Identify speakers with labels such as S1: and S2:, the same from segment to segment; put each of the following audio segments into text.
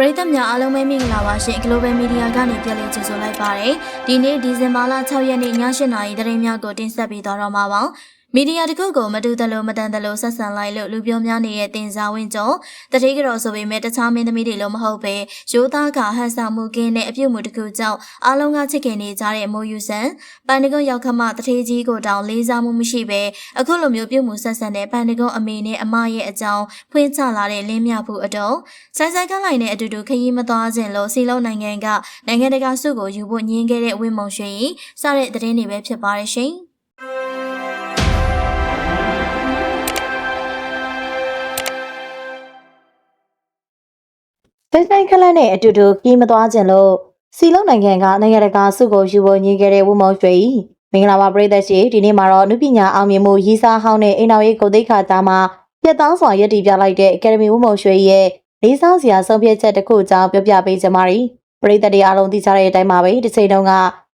S1: ပရိသတ်များအားလုံးပဲမင်္ဂလာပါရှင် Global Media ကနေပြန်လည်ကြိုဆိုလိုက်ပါတယ်ဒီနေ့ဒီဇင်ဘာလ6ရက်နေ့ည7:00နာရီသတင်းများကိုတင်ဆက်ပေးသွားတော့မှာပါ မီဒီယာတစ်ခုကိုမတူသလိုမတန်သလိုဆက်ဆံလိုက်လို့လူပြောများနေတဲ့တင်စားဝင်းကျော်တတိကတော်ဆိုပေမဲ့တခြားမင်းသမီးတွေလို့မဟုတ်ပဲရိုးသားကဟန်ဆောင်မှုကင်းတဲ့အပြုတ်မှုတစ်ခုကြောင့်အားလုံးကချစ်ခင်နေကြတဲ့မိုးယူဆန်ပန်တကွန်ရောက်ခမတထေးကြီးကိုတောင်လေးစားမှုမရှိပဲအခုလိုမျိုးပြုတ်မှုဆက်ဆံတဲ့ပန်တကွန်အမေနဲ့အမရဲ့အကြောင်းဖွင့်ချလာတဲ့လင်းမြဖို့အတော့ဆိုင်ဆိုင်ကလိုက်နဲ့အတူတူခရီးမသွားခြင်းလို့စီလုံးနိုင်ငံကနိုင်ငံတကာစုကိုယူဖို့ညှင်းခဲ့တဲ့ဝင်းမုံရွှေကြီးစတဲ့သတင်းတွေပဲဖြစ်ပါတယ်ရှင်
S2: ဖိဆိုင်ခလန်းနဲ့အတူတူကီးမသွားခြင်းလို့စီလုံးနိုင်ငံကနိုင်ငံတကာစုကိုယူဖို့ညီခဲ့တဲ့ဝုံမောင်ရွှေဤမင်္ဂလာပါပရိသတ်ရှင်ဒီနေ့မှာတော့နုပညာအောင်မြင်မှုရီစာဟောင်းနဲ့အိမ်တော်ရေးကိုသိက္ခာသားမှာပြတ်သားစွာရည်တည်ပြလိုက်တဲ့အကယ်ဒမီဝုံမောင်ရွှေရဲ့လေးစားစရာဆုံးဖြတ်ချက်တစ်ခုအကြောင်းပြောပြပေးကြပါမယ်ပရိသတ်တွေအားလုံးသိကြတဲ့အတိုင်းပါပဲဒီချိန်တုန်းက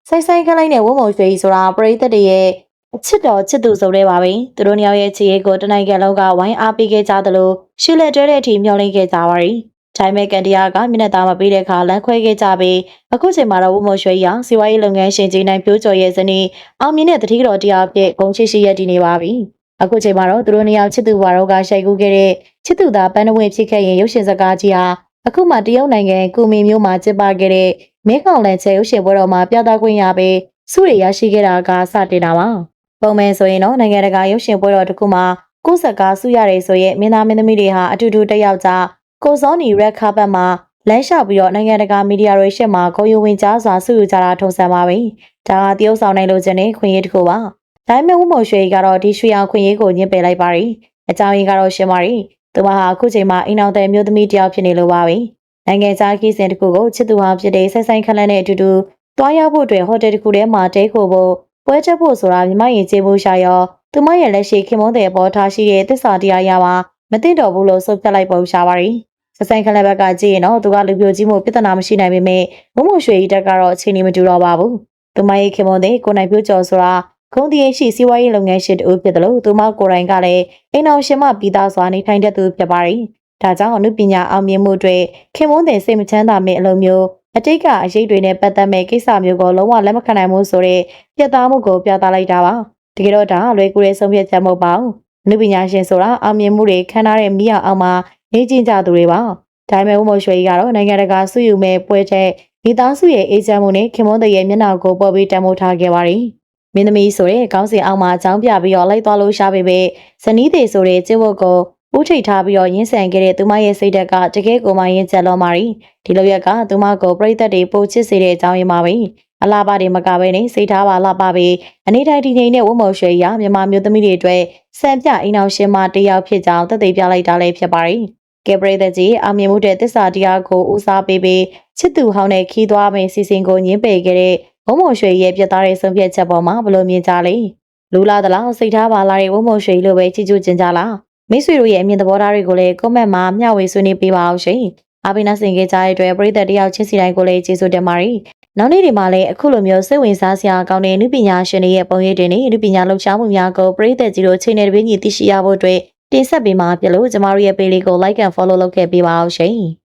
S2: ဆိုက်ဆိုင်ခလိုင်းနဲ့ဝုံမောင်ရွှေဤဆိုတာပရိသတ်တွေရဲ့အချစ်တော်ချစ်သူဆိုတဲ့ပါပဲသူတို့နှစ်ယောက်ရဲ့ချစ်ရေးကိုတနိုင်ငံလုံးကဝိုင်းအားပေးခဲ့ကြသလိုရှီလက်တွဲတဲ့အထိမျှော်လင့်ခဲ့ကြပါပါတ ယ်ထိုင်းမဲကန်တရားကမျက်နှာသားမပေးတဲ့အခါလမ်းခွဲခဲ့ကြပြီးအခုချိန်မှာတော့ဝုံမော်ရွှေရစီဝါရေးလုပ်ငန်းရှင်ကြီးနိုင်ပြိုးကျော်ရဲ့ဇနီးအောင်မြင်တဲ့တတိတော်တရားအဖြစ်ဂုံရှိရှိရည်တည်နေပါပြီအခုချိန်မှာတော့သူတို့နှစ်ယောက်ချစ်သူဘာတော့ကရှိုက်ကူးခဲ့တဲ့ချစ်သူသားပန်းတဝင်းဖြစ်ခဲ့ရင်ရုပ်ရှင်စကားကြီးဟာအခုမှတရုတ်နိုင်ငံကူမီမျိုးမှာကျင်းပခဲ့တဲ့မဲခေါင်လန်ချဲရုပ်ရှင်ပွဲတော်မှာပြသခွင့်ရပြီးစုရရရှိခဲ့တာကစတင်တာပါပုံမှန်ဆိုရင်တော့နိုင်ငံတကာရုပ်ရှင်ပွဲတော်တစ်ခုမှာကိုယ်စကားစုရတယ်ဆိုရင်မင်းသားမင်းသမီးတွေဟာအတူတူတက်ရောက်ကြ ကိုစောနီရက်ခါဘတ်မှာလမ်းလျှောက်ပြီးတော့နိုင်ငံတကာမီဒီယာတွေရှေ့မှာဂုဏ်ယူဝင်ကြားစွာဆုယူကြတာထုံစံပါပဲ။ဒါကတရုတ်ဆောင်နိုင်လို့ခြင်းနဲ့ခွင့်ရေးတစ်ခုပါ။ဒါပေမဲ့ဦးမော်ရွှေကတော့ဒီရွှေအောင်ခွင့်ရေးကိုညှင့်ပယ်လိုက်ပါရီ။အကြောင်းရင်းကတော့ရှင်းပါရီ။သူမဟာအခုချိန်မှာအိမ်အောင်တဲ့မျိုးသမီးတစ်ယောက်ဖြစ်နေလို့ပါပဲ။နိုင်ငံခြားခီးစဉ်တစ်ခုကိုချစ်သူဟာဖြစ်တဲ့ဆက်ဆိုင်ခလန်းနဲ့အတူတူတွားရောက်ဖို့အတွက်ဟိုတယ်တစ်ခုထဲမှာတဲခိုဖို့ပွဲချက်ဖို့ဆိုတာမြမရင်ကျေးမှုရှာရောသူမရဲ့လက်ရှိခင်မုန်းတဲ့အပေါ်ထားရှိတဲ့သစ္စာတရားရပါမသိတော့ဘူးလို့ဆိုပြလိုက်ပုံရှာပါရီ။ စဆိုင်ခလဘက်ကကြည့်ရင်တော့သူကလူပြိုကြီးမှုပြဿနာမရှိနိုင်ပေမဲ့မမရွှေဤတက်ကတော့အခြေအနေမတူတော့ပါဘူး။သူမရဲ့ခင်မွန်တဲ့ကိုနိုင်ပြိုကျော်ဆိုတာဂုံတီရင်ရှိစီးပွားရေးလုပ်ငန်းရှင်တူဖြစ်တယ်လို့သူမကိုယ်တိုင်ကလည်းအိမ်အောင်ရှင်မပြီးသားစွာနေထိုင်တတ်သူဖြစ်ပါရီ။ဒါကြောင့်အမှုပညာအောင်မြင်မှုတွေခင်မွန်တဲ့စိတ်မချမ်းသာမယ့်အလုပ်မျိုးအတိတ်ကအရေးတွေနဲ့ပတ်သက်မဲ့ကိစ္စမျိုးကိုလုံးဝလက်မခံနိုင်မှုဆိုတဲ့ပြတ်သားမှုကိုပြသလိုက်တာပါ။တကယ်တော့ဒါလွယ်ကူတဲ့ဆုံးဖြတ်ချက်မဟုတ်ပါဘူး။အမှုပညာရှင်ဆိုတာအောင်မြင်မှုတွေခံထားတဲ့မိအောင်အောင်မှာ နေကျင်ကြသူတွေပါ။ဒါပေမဲ့ဦးမော်ရွှေကြီးကတော့နိုင်ငံတကာစုယူမဲ့ပွဲတဲ့မိသားစုရဲ့အေဂျင့်မှုနဲ့ခင်မွန်းတဲ့ရဲ့မျက်နှာကိုပေါ်ပြီးတံမိုးထားခဲ့ပါတယ်။မင်းသမီးဆိုတဲ့ခေါင်းစဉ်အောက်မှာအကြောင်းပြပြီးတော့လိုက်သွားလို့ရှာပေပဲဇနီးသေးဆိုတဲ့ကျင့်ဝတ်ကိုဦးထိတ်ထားပြီးတော့ရင်းဆန်ခဲ့တဲ့သူမရဲ့စိတ်ဓာတ်ကတကယ်ကိုမှရင်ကျက်လောမာရီဒီလိုရက်ကသူမကိုပြိသက်တွေပိုချစ်စေတဲ့အကြောင်းရင်းပါပဲအလားပါတွေမကပဲနဲ့စိတ်ထားပါလားပါပဲအနေတိုင်းတည်ငြိမ်တဲ့ဝတ်မော်ရွှေရမြန်မာမျိုးသမီးတွေအတွက်စံပြအိမ်အောင်ရှင်မတယောက်ဖြစ်ကြောင်းသက်သေပြလိုက်တာလည်းဖြစ်ပါတယ်။ ကဲပရိသတ်ကြီးအောင်မြင်မှုတဲ့တစ္ဆာတရားကိုဦးစားပေးပြီးချစ်သူဟောင်းနဲ့ခီးသွားမယ့်စီစဉ်ကိုညှင်းပယ်ခဲ့တဲ့ဝုံမုံရွှေရဲ့ပြတ်သားတဲ့ဆုံးဖြတ်ချက်ပေါ်မှာဘယ်လိုမြင်ကြလဲလူလာသလားစိတ်ထားပါလားတဲ့ဝုံမုံရွှေလိုပဲချစ်ကြကျင်ကြလားမိတ်ဆွေတို့ရဲ့အမြင်သဘောထားတွေကိုလည်း comment မှာမျှဝေဆွေးနွေးပေးပါအောင်ရှင်အားပေးနှဆင်ခဲ့ကြတဲ့အတွက်ပရိသတ်တယောက်ချင်းစီတိုင်းကိုလည်းကျေးဇူးတင်ပါတယ်နောက်နေ့ဒီမှာလည်းအခုလိုမျိုးစိတ်ဝင်စားစရာကောင်းတဲ့နုပညာရှင်တွေရဲ့ပုံရိပ်တွေနဲ့နုပညာလှူရှားမှုများကိုပရိသတ်ကြီးတို့ချိန်နယ်တစ်ပြေးညီသိရှိရဖို့အတွက် တင်ဆက်ပေးမှာဖြစ်လို့ကျမတို့ရဲ့ page လေးကို like and follow လုပ်ခဲ့ပေးပါအောင်ရှင်။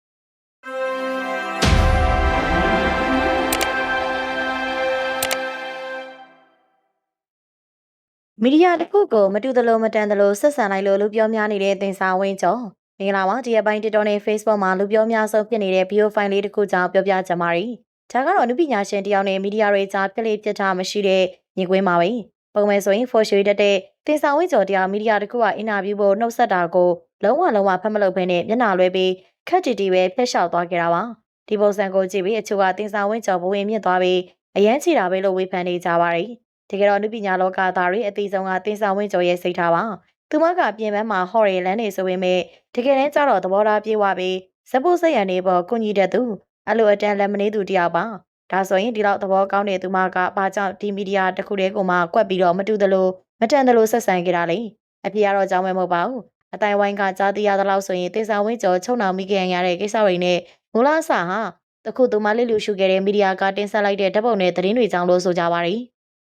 S2: မီဒီယာတစ်ခုကိုမတူသလိုမတန်သလိုဆက်ဆံလိုက်လို့လူပြောများနေတဲ့တင်စာဝင်းကျော်မင်္ဂလာပါဒီရက်ပိုင်း TikTok နဲ့ Facebook မှာလူပြောများဆုံးဖြစ်နေတဲ့ video file လေးတစ်ခုကြောင့်ပြောပြချင်ပါတယ်။ဒါကတော့အနုပညာရှင်တယောက်နဲ့မီဒီယာတွေကြားဖြစ်လေဖြစ်တာမရှိတဲ့ညီကွင်းပါပဲ။ ပုံမှန်ဆိုရင် for sure တက်တဲ့တင်စာဝင်းကျော်တယောက်မီဒီယာတစ်ခုကအင်တာဗျူးဖို့နှုတ်ဆက်တာကိုလုံးဝလုံးဝဖတ်မလုပ်ဘဲနဲ့မျက်နှာလွှဲပြီးခက်တီတီပဲဖျက်လျှောက်သွားခဲ့တာပါ။ဒီပုံစံကိုကြည့်ပြီးအချို့ကတင်စာဝင်းကျော်ဘဝင်မြင့်သွားပြီးအရန်ချီတာပဲလို့ဝေဖန်နေကြပါတယ်။တကယ်တော့နုပညာလောကသားတွေအသေးဆုံးကတင်ဆောင်ဝင်းကျော်ရဲ့စိတ်ထားပါသူမကပြင်ပန်းမှာဟော်ရီလန်းနေဆိုပေမဲ့တကယ်တမ်းကျတော့သဘောထားပြေးဝပြီးဇပုစိတ်ရနေပေါ်ကုညီတတ်သူအဲ့လိုအတန်လက်မနေသူတယောက်ပါ ဒါဆိုရင်ဒီလောက်သဘောကောင်းတဲ့သူမကဘာကြောင့်ဒီမီဒီယာတစ်ခုတည်းကိုမှကွက်ပြီးတော့မတူသလိုမတန်သလိုဆက်ဆံကြတာလေအဖေကတော့ကြောင်းမဲမဟုတ်ပါဘူးအတိုင်ဝိုင်းကကြားသိရသလောက်ဆိုရင်တင်ဆောင်ဝင်းကျော်ချုံနောင်မိခင်ရတဲ့ကိစ္စတွေနဲ့မူလအစဟာတခုသူမလေးလူရှုခဲ့တဲ့မီဒီယာကတင်ဆက်လိုက်တဲ့ဓာတ်ပုံနဲ့သတင်းတွေကြောင့်လို့ဆိုကြပါရီ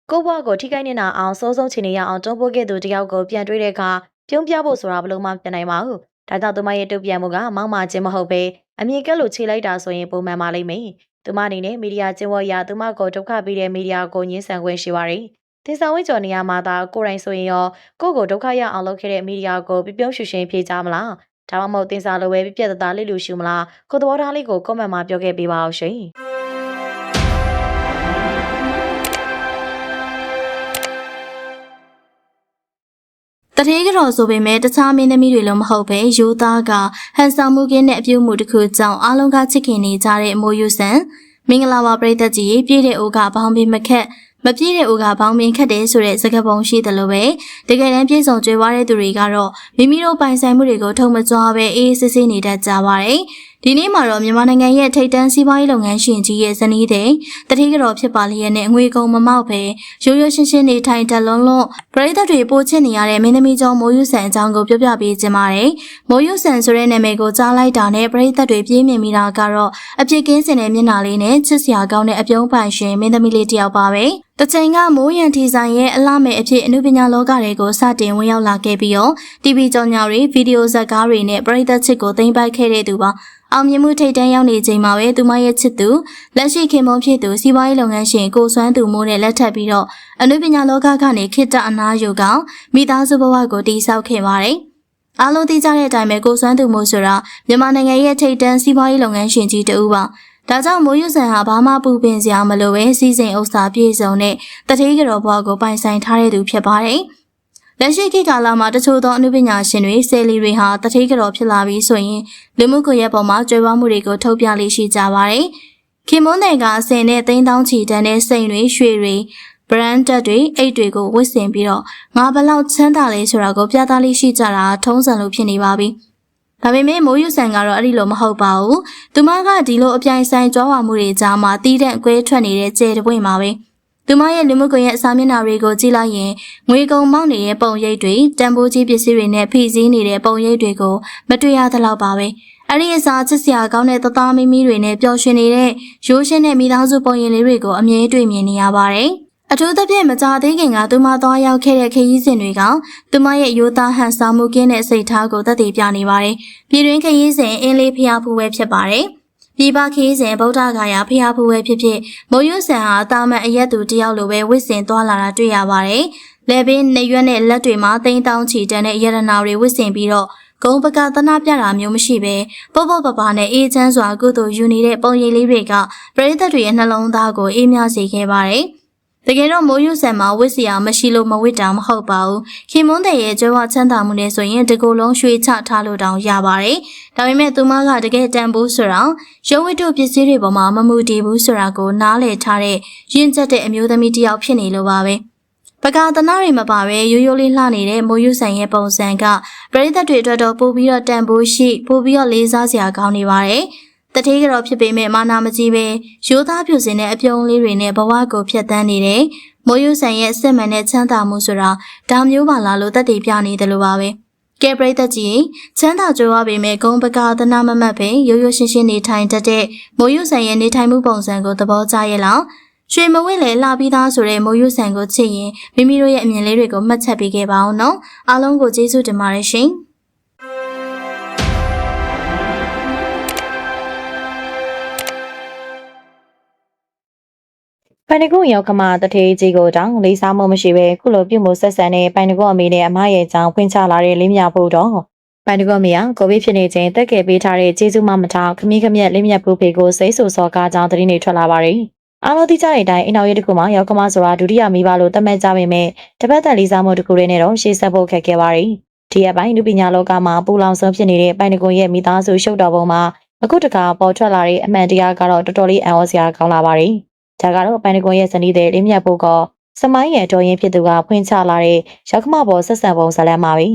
S2: ကိုဘွားကိုထိခိုက်နေတာအောင်စိုးဆုံးချင်နေရအောင်တွန်းပို့ခဲ့သူတယောက်ကိုပြန်တွေ့တဲ့အခါပြုံးပြဖို့ဆိုတာဘလို့မှပြန်နိုင်ပါဘူးဒါကြောင့်သူမရဲ့တုတ်ပြန်မှုကမောက်မာခြင်းမဟုတ်ပဲအမြင်ကက်လို့ခြေလိုက်တာဆိုရင်ပုံမှန်ပါလိမ့်မယ်။ သူမအနေနဲ့မီဒီယာကျင်းဝတ်ရသူမကိုဒုက္ခပေးတဲ့မီဒီယာကိုညှင်းဆန်ခွင့်ရှိပါတယ်။တင်ဆောင်ဝိကျော်နေရာမှာသာကိုယ်တိုင်ဆိုရင်ရောကိုယ့်ကိုဒုက္ခရအောင်လုပ်ခဲ့တဲ့မီဒီယာကိုပြပြုံးရွှေရှင်ဖြေကြမလား။ဒါမှမဟုတ်တင်စာလိုပဲပြပြတသားလေးလူရှုမလား။ကိုယ်သဘောထားလေးကိုကွန်မန့်မှာပြောခဲ့ပေးပါအောင်ရှင်။
S1: တထေးကြော်ဆိုပေမဲ့တခြားမင်းသမီးတွေလုံးမဟုတ်ပဲယူသားကဟန်ဆောင်မှုကင်းတဲ့အပြုမှုတစ်ခုကြောင့်အားလုံးကချစ်ခင်နေကြတဲ့မိုးယူဆန်မင်္ဂလာပါပရိသတ်ကြီးပြည့်တဲ့အိုကဘောင်းပင်မခက်မပြည့်တဲ့အိုကဘောင်းပင်ခက်တယ်ဆိုတဲ့စကားပုံရှိတယ်လို့ပဲတကယ်တမ်းပြည့်စုံကြွယ်ဝတဲ့သူတွေကတော့မိမိတို့ပိုင်ဆိုင်မှုတွေကိုထုံမကြွားပဲအေးအေးဆေးဆေးနေတတ်ကြပါတယ် ဒီနေ့မှာတော့မြန်မာနိုင်ငံရဲ့ထိပ်တန်းစီးပွားရေးလုပ်ငန်းရှင်ကြီးရဲ့ဇနီးတဲ့တတိကတော်ဖြစ်ပါလျက်နဲ့ငွေကုန်မမောက်ပဲရိုးရိုးရှင်းရှင်းနေထိုင်တက်လုံးလုံးပရိသတ်တွေပို့ချစ်နေရတဲ့မင်းသမီးကျော်မိုးယူဆန်အကြောင်းကိုပြောပြပေးခြင်းပါတယ်။မိုးယူဆန်ဆိုတဲ့နာမည်ကိုကြားလိုက်တာနဲ့ပရိသတ်တွေပြင်းမြင်မိတာကတော့အပြစ်ကင်းစင်တဲ့မျက်နှာလေးနဲ့ချစ်စရာကောင်းတဲ့အပြုံးပိုင်ရှင်မင်းသမီးလေးတစ်ယောက်ပါပဲ။တချိန်ကမိုးရန်ထီဆိုင်ရဲ့အလှမဲ့အဖြစ်အနုပညာလောကတွေကိုစတင်ဝင်ရောက်လာခဲ့ပြီးတော့ TV ကြော်ညာတွေဗီဒီယိုဇာတ်ကားတွေနဲ့ပရိသတ်ချစ်ကိုသိမ်းပိုက်ခဲ့တဲ့သူပါ။အောင်မြင်မှုထိပ်တန်းရောက်နေချိန်မှာပဲသူမရဲ့ချစ်သူလက်ရှိခင်မုန်းဖြစ်သူစီးပွားရေးလုပ်ငန်းရှင်ကိုစွမ်းသူမိုးနဲ့လက်ထပ်ပြီးတော့အနုပညာလောကကနေခေတ္တအနာယူကောင်မိသားစုဘဝကိုတည်ဆောက်ခဲ့ပါတယ်။အားလုံးသိကြတဲ့အတိုင်းပဲကိုစွမ်းသူမိုးဆိုတာမြန်မာနိုင်ငံရဲ့ထိပ်တန်းစီးပွားရေးလုပ်ငန်းရှင်ကြီးတဦးပါ။ဒါကြောင့်မိုးရွဆန်ဟာဘာမှပူပင်စရာမလိုပဲစီစဉ်ဥစ္စာပြေဆုံးတဲ့တတိကတော်ဘဝကိုပိုင်ဆိုင်ထားတဲ့သူဖြစ်ပါတယ်။ လက်ရှိခေတ်ကာလမှာတချို့သောအနုပညာရှင်တွေဆယ်လီတွေဟာတတိကတော်ဖြစ်လာပြီးဆိုရင်လူမှုကွန်ရက်ပေါ်မှာကြွယ်ဝမှုတွေကိုထုတ်ပြလေးရှိကြပါတယ်။ခင်မွန်းတဲ့ကအစင်နဲ့သိန်းတောင်းချီတန်းတဲ့စိန်တွေရွှေတွေဘရန်တက်တွေအိတ်တွေကိုဝတ်ဆင်ပြီးတော့ငါဘလောက်ချမ်းသာလဲဆိုတာကိုပြသလေးရှိကြတာထုံးစံလိုဖြစ်နေပါပြီ။ဒါပေမဲ့မိုးယူဆန်ကတော့အဲ့ဒီလိုမဟုတ်ပါဘူး။သူမကဒီလိုအပြိုင်ဆိုင်ကြွားဝါမှုတွေကြားမှာတီးတဲ့အကွဲထွက်နေတဲ့ကျဲတပွင့်ပါပဲ။ သူမရဲ့လူမှုကွန်ရက်အစာမျက်နှာတွေကိုကြည့်လိုက်ရင်ငွေကုန်မောင်းနေတဲ့ပုံရိပ်တွေတန်ဖိုးကြီးပစ္စည်းတွေနဲ့ဖိစီးနေတဲ့ပုံရိပ်တွေကိုမတွေ့ရသလောက်ပါပဲ။အဲ့ဒီအစာချစ်စရာကောင်းတဲ့သသားမီမီတွေနဲ့ပျော်ရွှင်နေတဲ့ရိုးရှင်းတဲ့မိသားစုပုံရိပ်လေးတွေကိုအမြဲတွေ့မြင်နေရပါတယ်။အထူးသဖြင့်မကြသေးခင်ကသူမသွားရောက်ခဲ့တဲ့ခရီးစဉ်တွေကသူမရဲ့ရိုးသားဟန်ဆောင်မှုကင်းတဲ့စိတ်ထားကိုသက်သေပြနေပါတယ်။ပြည်တွင်းခရီးစဉ်အင်းလေးဖျားဖူးပဲဖြစ်ပါတယ်။ ပြည်ပခရီးစဉ်ဗုဒ္ဓဂါယာဖျားဖူးပဲဖြစ်ဖြစ်မိုးရွဆန်ဟာတာမန်အရက်သူတယောက်လိုပဲဝစ်စင်သွားလာတာတွေ့ရပါတယ်။လက်ပင်နှရွက်နဲ့လက်တွေမှာတိန်းတောင်းချီတန်းတဲ့ရတနာတွေဝစ်စင်ပြီးတော့ဂုံပကသနာပြတာမျိုးမရှိပဲပေါ့ပေါ့ပပနဲ့အေးချမ်းစွာကုသိုလ်ယူနေတဲ့ပုံရိပ်လေးတွေကပရိသတ်တွေရဲ့နှလုံးသားကိုအေးမြစေခဲ့ပါတယ်။ တကယ်တော့မိုးရွဆန်မှာဝစ်စရာမရှိလို့မဝစ်တာမဟုတ်ပါဘူး။ခင်မွန်းတဲ့ရဲ့ကြွယ်ဝချမ်းသာမှုနဲ့ဆိုရင်ဒီကိုယ်လုံးရွှေချထားလို့တောင်ရပါတယ်။ဒါပေမဲ့သူမကတကယ်တန်ဖိုးဆိုတော့ရုပ်ဝတ္ထုပစ္စည်းတွေပေါ်မှာမမူတည်ဘူးဆိုတာကိုနားလည်ထားတဲ့ရင့်ကျက်တဲ့အမျိုးသမီးတစ်ယောက်ဖြစ်နေလို့ပါပဲ။ပကာသနာတွေမပါပဲရိုးရိုးလေးလှနေတဲ့မိုးရွဆန်ရဲ့ပုံစံကပရိသတ်တွေအတွက်တော့ပို့ပြီးတော့တန်ဖိုးရှိပို့ပြီးတော့လေးစားစရာကောင်းနေပါတယ်။ တတိကတော်ဖြစ်ပေမဲ့မာနာမကြီးပဲရိုးသားပြူစင်တဲ့အပြုံးလေးတွေနဲ့ဘဝကိုဖျက်ဆီးနေတယ်။မိုးရွဆန်ရဲ့စစ်မှန်တဲ့ချမ်းသာမှုဆိုတာဒါမျိုးပါလားလို့တတ်သိပြနေတယ်လို့ပါပဲ။ကဲပရိသတ်ကြီးချမ်းသာကြွယ်ဝပေမဲ့ဂုံပကာသနာမမတ်ပဲရိုးရိုးရှင်းရှင်းနေထိုင်တတ်တဲ့မိုးရွဆန်ရဲ့နေထိုင်မှုပုံစံကိုသဘောကျရဲ့လားရွှေမဝင့်လေလာပြီးသားဆိုတဲ့မိုးရွဆန်ကိုချစ်ရင်မိမိတို့ရဲ့အမြင်လေးတွေကိုမှတ်ချက်ပေးခဲ့ပါအောင်နော်အားလုံးကိုကျေးဇူးတင်ပါတယ်ရှင်
S2: ပိုင်နကုရောက်ကမတထေးကြီးကိုတောင်းလေးစားမှုမရှိပဲခုလိုပြုမှုဆက်ဆံတဲ့ပိုင်နကုအမေနဲ့အမရဲ့ကြောင့်ဖွင့်ချလာတဲ့လင်းမြဖို့တော့ပိုင်နကုအမေကကိုဗစ်ဖြစ်နေချိန်တက်ကယ်ပေးထားတဲ့ကျေးဇူးမမထောင်ခမီးခမက်လင်းမြဖူးဖေကိုစိတ်ဆူစော်ကားကြောင်းသတင်းတွေထွက်လာပါတယ်။အားလုံးသိကြတဲ့အတိုင်းအိမ်တော်ရေးတစ်ခုမှာရောက်ကမဆိုတာဒုတိယမိဘလို့သတ်မှတ်ကြပေမဲ့တပတ်သက်လေးစားမှုတစ်ခုလေးနဲ့တော့ရှေ့ဆက်ဖို့ခက်ခဲပါတယ်။ဒီအပိုင်းလူပညာလောကမှာပူလောင်ဆုံးဖြစ်နေတဲ့ပိုင်နကုရဲ့မိသားစုရှုပ်တော်ပုံမှာအခုတခါပေါ်ထွက်လာတဲ့အမှန်တရားကတော့တော်တော်လေးအံ့ဩစရာကောင်းလာပါတယ်။ ဒါကတော့ပန်နကွန်ရဲ့ဇနီးတဲ့လင်းမြတ်ဖို့ကစမိုင်းရဲ့တော်ရင်ဖြစ်သူကဖွင့်ချလာတဲ့ရောက်ခမပေါ်ဆက်ဆံပုံဇာတ်လမ်းပါပဲ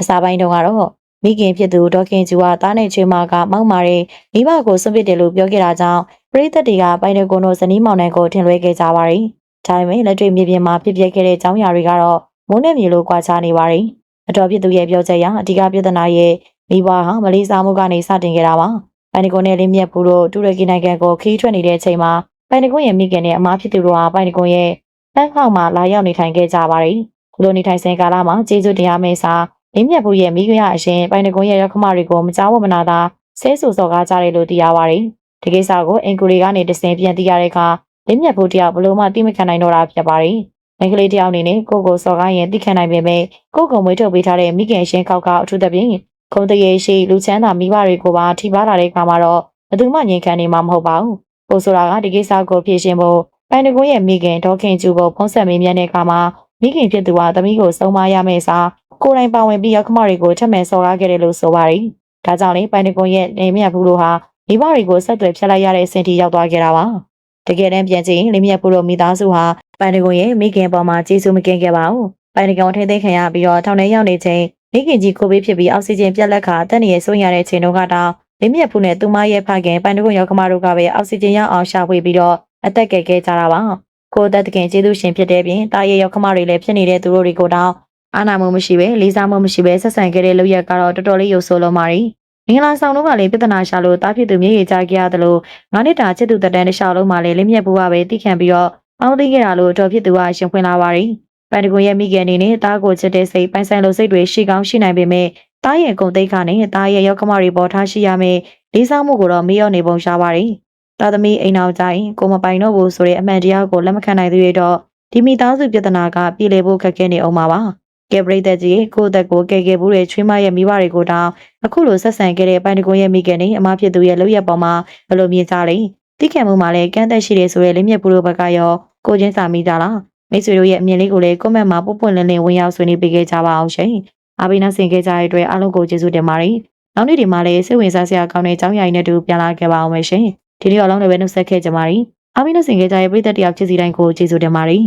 S2: အစာပိုင်းတုန်းကတော့မိခင်ဖြစ်သူဒေါခင်ကျူကတားနဲ့ချွေမကမောက်မာတဲ့မိဘကိုစွန့်ပစ်တယ်လို့ပြောခဲ့တာကြောင့်ပရိသတ်တွေကပိုင်နကွန်တို့ဇနီးမောင်နှံကိုထင်လွဲခဲ့ကြပါတယ်။ဒါပေမဲ့လက်တွေ့မြေပြင်မှာဖြစ်ပျက်ခဲ့တဲ့အကြောင်းအရာတွေကတော့မိုးနဲ့မြေလိုကွာခြားနေပါတယ်။အတော်ဖြစ်သူရဲ့ပြောချက်အရအဓိကပြဿနာရဲ့မိဘဟာမလေးစားမှုကနေစတင်ခဲ့တာပါ။ပိုင်နကွန်နဲ့လင်းမြတ်ဘူးတို့တူရကီနိုင်ငံကိုခီးထွက်နေတဲ့အချိန်မှာ ပိုင်နကွန်းရဲ့မိခင်နဲ့အမားဖြစ်သူတို့ဟာပိုင်နကွန်းရဲ့တန်းခေါက်မှာလာရောက်နေထိုင်ခဲ့ကြပါတယ်။ဒီလိုနေထိုင်စဉ်ကာလမှာကျေးဇူးတရားမဲစာလင်းမြတ်ဘူးရဲ့မိခွေရအရှင်ပိုင်တကွန်ရဲ့ရောက်ခမတွေကိုမကြောက်ဝမနာသာဆဲဆူစော်ကားကြတယ်လို့သိရပါတယ်။ဒီကိစ္စကိုအင်ကူရီကနေတစင်ပြန်သိရတဲ့အခါလင်းမြတ်ဘူးတယောက်ဘလို့မှတိမခံနိုင်တော့တာဖြစ်ပါတယ်။မိန်းကလေးတယောက်အနေနဲ့ကိုကိုစော်ကားရင်တိခံနိုင်ပေမဲ့ကိုကုံမွေးထုတ်ပေးထားတဲ့မိခင်ရှင်ကောက်ကအထူးသဖြင့်ခုံတရေရှိလူချမ်းသာမိဘတွေကိုပါထိပါလာတဲ့အခါမှာတော့ဘယ်သူမှငြိမ်ခံနေမှာမဟုတ်ပါဘူး။ ကိုဆိုတာကဒီကိစ္စကိုဖြေရှင်းဖို့ပိုင်တကွန်ရဲ့မိခင်ဒေါခင်ကျူကိုဖုံးဆက်မေးမြန်းတဲ့အခါမှာမိခင်ဖြစ်သူကသမီးကိုစုံမရမယ့်စားကိုယ်တိုင်ပါဝင်ပြီးရောက်ခမတွေကိုချက်မဲ့စော်ကားခဲ့တယ်လို့ဆိုပါတယ်။ဒါကြောင့်လေပိုင်တကွန်ရဲ့နေမြတ်ဘူးတို့ဟာမိဘတွေကိုဆက်သွယ်ဖြတ်လိုက်ရတဲ့အဆင့်ထိရောက်သွားခဲ့တာပါ။တကယ်တမ်းပြန်ကြည့်ရင်လင်းမြတ်ဘူးတို့မိသားစုဟာပိုင်တကွန်ရဲ့မိခင်ပေါ်မှာကျေးဇူးမကင်းခဲ့ပါဘူး။ပိုင်တကွန်ထိသိမ်းခံရပြီးတော့ထောင်ထဲရောက်နေချိန်မိခင်ကြီးကိုဘေးဖြစ်ပြီးအောက်ဆီဂျင်ပြတ်လက်ခါတက်နေရဆုံးရတဲ့ချိန်တုန်းကတောင် လင်းမြတ်ဘူးနဲ့သူမရဲ့ဖခင်ပိုင်တကွန်ရောက်ခမတို့ကပဲအောက်ဆီဂျင်ရအောင်ရှာဖွေပြီးတော့အသက်ကယ်ခဲ့ကြတာပါ။ကိုသက်တခင်ကျေးဇူးရှင်ဖြစ်တဲ့ပြင်တာရဲ့ရောက်ခမတွေလည်းဖြစ်နေတဲ့သူတို့တွေကိုတောင်အာနာမှုမရှိပဲလေးစားမှုမရှိပဲဆက်ဆံခဲ့တဲ့လူရက်ကတော့တော်တော်လေးရုပ်ဆိုးလုံးပါရီမင်္ဂလာဆောင်တို့ကလည်းပြဿနာရှာလို့တားဖြစ်သူမြေကြီးကြခဲ့ရတယ်လို့ငါးနှစ်တာချစ်သူတက်တန်းတစ်လျှောက်လုံးမှာလည်းလင်းမြတ်ဘူးကပဲတိခံပြီးတော့အောင်းသိခဲ့တာလို့တော်ဖြစ်သူကရှင်ဖွင့်လာပါရီပန်တကွန်ရဲ့မိခင်အနေနဲ့တားကိုချစ်တဲ့စိတ်ပိုင်ဆိုင်လို့စိတ်တွေရှိကောင်းရှိနိုင်ပေမဲ့ တားရဲ့ဂုံတိတ်ခနဲ့တားရဲ့ရောက်ခမတွေပေါ်ထားရှိရမယ်လေးစားမှုကိုတော့မေ့လျော့နေပုံရှားပါရီတာသမီအိမ်အောင်ကြိုင်ကိုမပိုင်တော့ဘူးဆိုတဲ့အမှန်တရားကိုလက်မခံနိုင်သေးရတော့ဒီမိသားစုပြဿနာကပြည်လေဖို့ခက်ခဲနေအောင်ပါပါကဲပရိသတ်ကြီးကိုယ့်အသက်ကိုကဲကဲဘူးတဲ့ချွေးမရဲ့မိဘတွေကိုတောင်းအခုလိုဆက်ဆံခဲ့တဲ့ပိုင်တကွန်ရဲ့မိခင်နဲ့အမဖြစ်သူရဲ့လုပ်ရက်ပေါ်မှာဘယ်လိုမြင်ကြလဲတိခံမှုမှာလည်းကန့်သက်ရှိတယ်ဆိုတဲ့လင်းမြတ်ဘူးတို့ဘက်ကရောကိုချင်းစာမိကြလားမိတ်ဆွေတို့ရဲ့အမြင်လေးကိုလည်းကွန်မန့်မှာပုတ်ပွင့်လင်းလင်းဝင်ရောက်ဆွေးနွေးပေးခဲ့ကြပါအောင်ရှင် အားပေးနှဆင်ခဲ့ကြတဲ့အတွက်အားလုံးကိုကျေးဇူးတင်ပါတယ်နောက်နေ့ဒီမှာလည်းစိတ်ဝင်စားစရာကောင်းတဲ့အကြောင်းအရာတွေနဲ့တူပြန်လာခဲ့ပါအောင်မယ်ရှင်ဒီနေ့အလုံးလည်းပဲနှုတ်ဆက်ခဲ့ကြပါရီအားပေးနှဆင်ခဲ့ကြတဲ့ပရိသတ်တယောက်ချစ်စီတိုင်းကိုကျေးဇူးတင်ပါတယ်